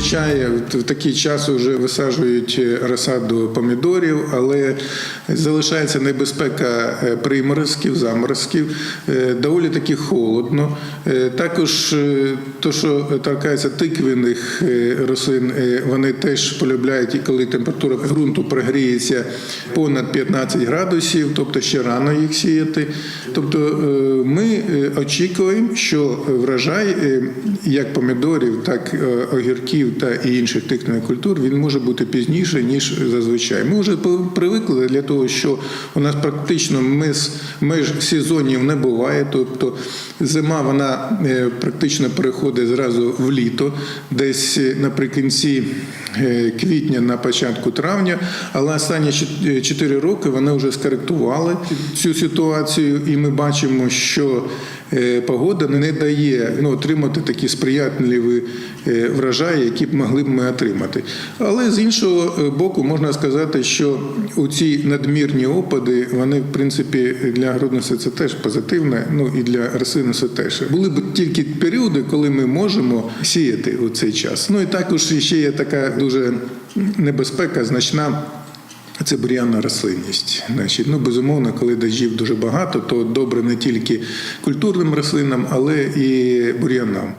зазвичай в такий час вже висаджують розсаду помідорів, але залишається небезпека е, приморозків, заморозків, е, доволі таки холодно. Е, Також е, то, що торкається тиквених е, рослин, е, вони теж полюбляють, коли температура ґрунту прогріється понад 15 градусів, тобто ще рано їх сіяти. Тобто е, ми е, очікуємо, що врожай е, як помідорів, так е, та і інших тиквених культур він може бути пізніше ніж зазвичай. Ми вже привикли для того, що у нас практично меж, меж сезонів не буває. Тобто зима вона е, практично переходить зразу в літо, десь е, наприкінці е, квітня, на початку травня. Але останні 4 роки вони вже скоректували цю ситуацію, і ми бачимо, що погода не дає ну, отримати такі сприятливі е, врожаї, які б могли б ми отримати. Але з іншого е, боку, можна сказати, що у ці надмірні опади, вони, в принципі, для городництва це теж позитивне, ну і для рослинництва теж. Були б тільки періоди, коли ми можемо сіяти у цей час. Ну і також ще є така дуже небезпека значна. Це бур'янна рослинність. Значить, ну безумовно, коли дажів дуже багато, то добре не тільки культурним рослинам, але і бур'янам.